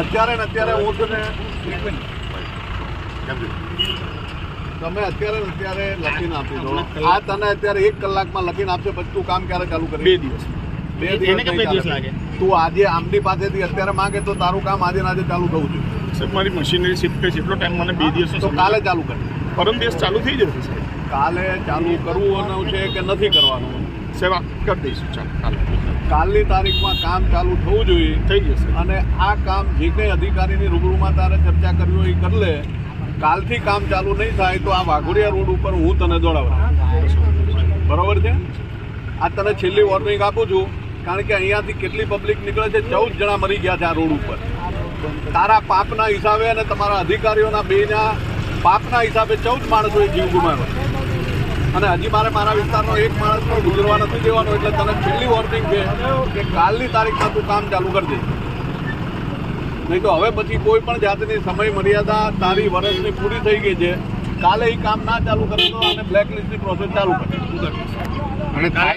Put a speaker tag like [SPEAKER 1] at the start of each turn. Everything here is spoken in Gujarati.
[SPEAKER 1] અત્યારે ને અત્યારે હું તને તમે અત્યારે ને અત્યારે લખીને આપી દો. આ તને અત્યારે એક કલાકમાં લખીને આપશે પછી તું કામ ક્યારે ચાલુ કરી
[SPEAKER 2] બે દિવસ.
[SPEAKER 1] બે
[SPEAKER 2] દિવસ લાગે?
[SPEAKER 1] તું આજે આમની પાસેથી અત્યારે માંગે તો તારું કામ આજે આજે ચાલુ થવું જોઈએ.
[SPEAKER 3] મારી મશીનરી શિફ્ટ છે. એટલો ટાઈમ મને બે દિવસ
[SPEAKER 1] તો કાલે ચાલુ કરી.
[SPEAKER 3] પરમ દિવસ ચાલુ થઈ જશે
[SPEAKER 1] કાલે ચાલુ કરવું છે કે નથી કરવાનું?
[SPEAKER 3] સેવા કરી દઈશું. ચાલો કાલે.
[SPEAKER 1] કાલની તારીખમાં કામ ચાલુ થવું જોઈએ.
[SPEAKER 3] થઈ જશે.
[SPEAKER 1] અને આ કામ જે કંઈ અધિકારીની રૂબરૂમાં તારે ચર્ચા કરવી હોય એ કરી લે. કાલથી કામ ચાલુ નહીં થાય તો આ વાઘોડિયા રોડ ઉપર હું તને દોડાવડાવીશ બરાબર છે? આ તને છેલ્લી વોર્નિંગ આપું છું. કારણ કે અહીંયાથી કેટલી પબ્લિક નીકળે છે? ચૌદ જણા મરી ગયા છે આ રોડ ઉપર. તારા પાપના હિસાબે અને તમારા અધિકારીઓના બેના પાપના હિસાબે ચૌદ માણસોએ જીવ ગુમાવ્યો. અને હજી મારે મારા વિસ્તારનો એક માણસ પણ ગુજરવા નથી દેવાનો, એટલે તને છેલ્લી વોર્નિંગ છે કે કાલની તારીખમાં તું કામ ચાલુ કરી દે નહીં તો હવે પછી કોઈ પણ જાતની સમય મર્યાદા તારી વર્ષની પૂરી થઈ ગઈ છે, કાલે એ કામ ના ચાલુ કરે તો અને બ્લેક લિસ્ટની પ્રોસેસ ચાલુ કરે.
[SPEAKER 4] અને